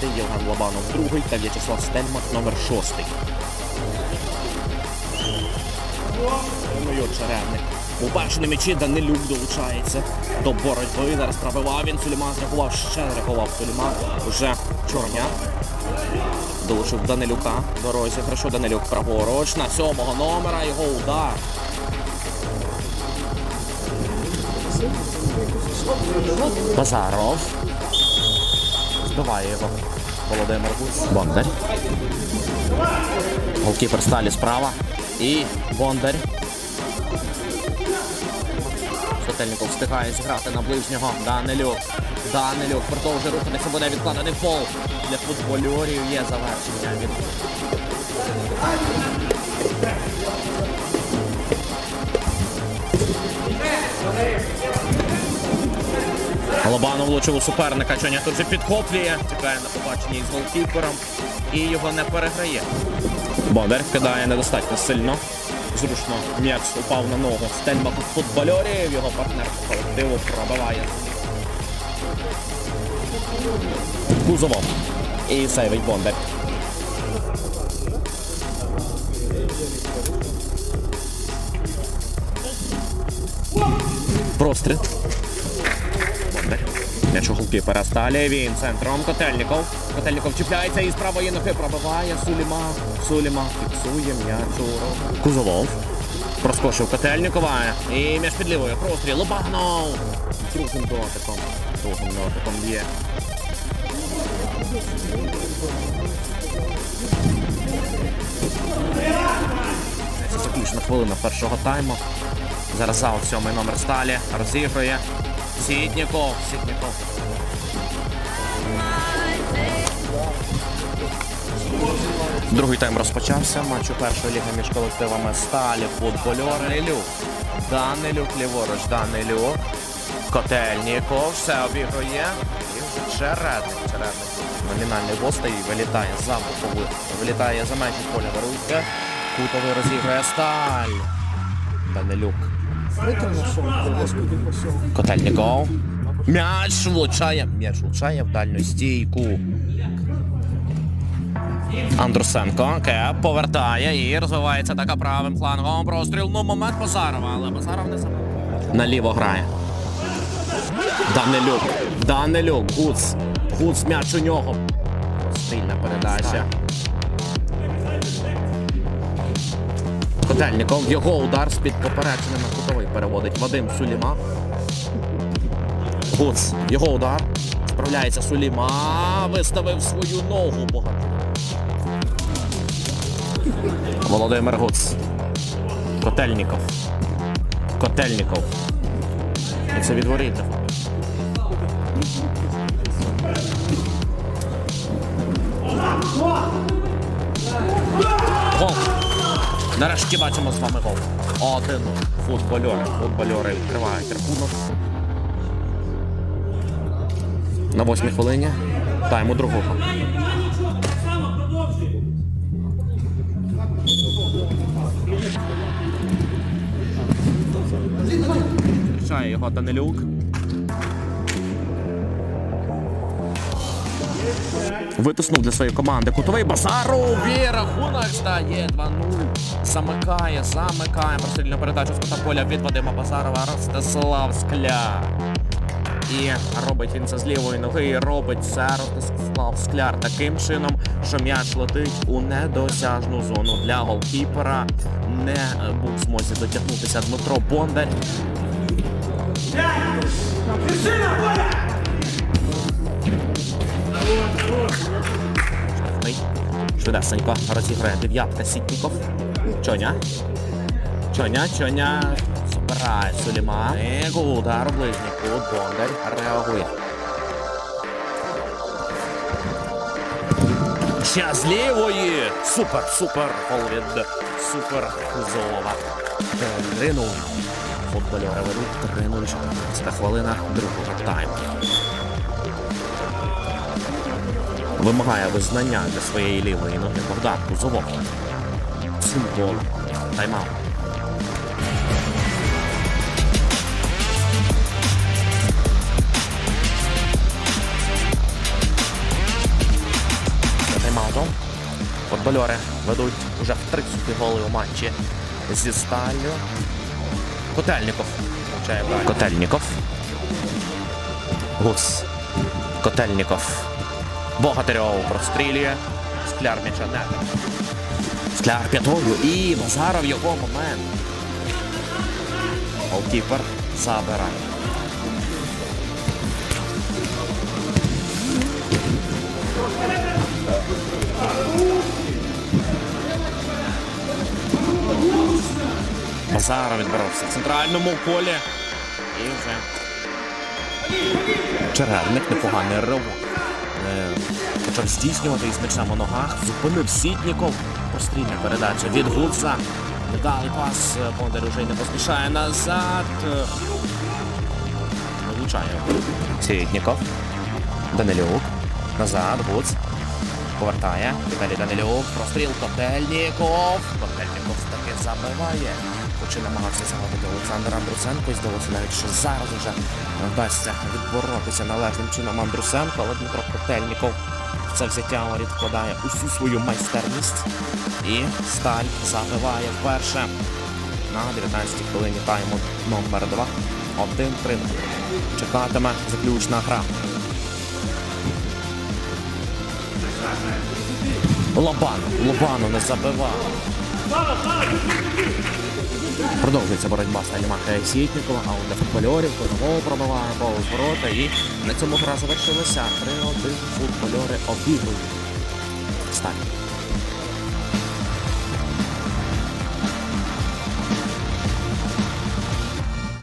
п'ятий, Євген Лобанов другий та В'ячеслав Стельмах номер шостий. Черевник. Уперше на м'ячі Данилюк долучається до боротьби. Зараз пробивав він. Суліман зреагував, ще зреагував Суліман. Уже Чорня. Долучив Данилюка до розіграшу. Данилюк праворуч на сьомого номера. Його удар. Базаров. Збиває його Володимир Гусь. Бондар. Голкіпер сталі справа. І Бондар. Сотельников встигає зіграти на ближнього. Данилюк. Данилюк продовжує рухатися, буде відкладений фол. Для футбольорів є завершення. Від... Лобанов влучив у суперника. Чоня тут же підхоплює. Чекає на побачення із голкіпером. І його не переграє. Бондар вкидає недостатньо сильно. Зручно м'яч упав на ногу. Стельмах у футбольорів. Його партнер по колективу пробиває. Кузовом. І сейвить Бондар. Простріл. М'яч у. Він центром Котельников. Котельников чіпляється і з правої ноги пробиває Суліма. Суліма фіксує м'яч у Кузовов. Проскочив Котельникова. І м'яч під лівою. Простріл. Лобанов. Другим дотиком. Другим дотиком б'є. Це заключна хвилина першого тайму. Зараз зал сьомий номер сталі. Розігрує. Сітніков. Сітніков. Другий тайм розпочався. Матч у першої ліги між колективами Сталі, футбольор Данилюк. Данилюк ліворуч, Данилюк. Котельніков все обігрує. І вже чередник. Чередник номінальний гостей вилітає за бокову. Вилітає за межі поля Даруйка. Кутовий розігрує Сталь. Данилюк. Котельніков. М'яч влучає. М'яч влучає в дальню стійку. Андрусенко кеп повертає і розвивається така правим флангом. Простріл. Ну, момент Базарова, але Базаров не забив. Наліво грає. Данилюк. Данилюк. Гуц. Гуц м'яч у нього. Стрільна передача. Котельников. Його удар з-під поперечини на кутовий переводить Вадим Суліма. Гуц. Його удар. Справляється Суліма. Виставив свою ногу багато. Володимир Гуц. Котельников. Котельников. І це відворіт. Гол. Нарешті бачимо з вами гол. Один футбольори. Футбольори відкривають рахунок. На восьмій хвилині. Тайму другого. Зустрічає його Данилюк. Витиснув для своєї команди. Кутовий Базаров. І рахунок стає 2-0. Замикає, замикає. Прострільну передачу з кута поля від Вадима Базарова. Ростислав Скляр. І робить він це з лівої ноги. І робить це Ростислав Скляр таким чином, що м'яч летить у недосяжну зону для голкіпера. Не був в змозі дотягнутися Дмитро Бондар. Швидесенько розіграє дев'ятка Сітніков. Чоня. Чоня, Чоня. Збирає Суліма. Удар ближній. Бондар реагує. Ще з лівої. Супер, супер. Гол від Супер Кузова. 3-0. Футбольори ведуть 3-0. 14 хвилина другого тайму. Вимагає визнання для своєї лівої ноги Богдан Кузовов. Цим голом. Тайм-аут. Котельніков. Футбольори ведуть уже в 30 голи у матчі зі сталю. Котельніков. Получає. Котельніков. Гус. Котельніков. Богатирьов прострілює. Скляр м'яча не. Скляр п'ятою і Базаров його момент. Голкіпер забирає. Базаров відборовся в центральному колі. І вже Черерник непоганий ривок. Е, Почав здійснювати із м'ячем у ногах. Зупинив Сітніков. Прострільна передача від Гудза. Недалий пас. Бондар вже й не поспішає назад. Влучає. Сітніков. Данилюк. Назад. Гудз. Повертає. Віталій Данилюк. Простріл Котельніков. Котельніков таки забиває. Хоч і намагався загадати Олександр Андрусенко. І здалося навіть, що зараз уже вдасться відборотися належним чином Андрусенко, але Дмитро Котельніков в це взяття воріт вкладає усю свою майстерність. І сталь забиває вперше на 19-й хвилині тайму номер 2. 1-3. Чекатиме заключна гра. Лобан. Лобану не забивав. Продовжується боротьба Сталімаха Сітнікова, а у футбольорів знову пробиває повз ворота і на цьому гра завершилася. 3-1 футбольори обігрують. Сталь.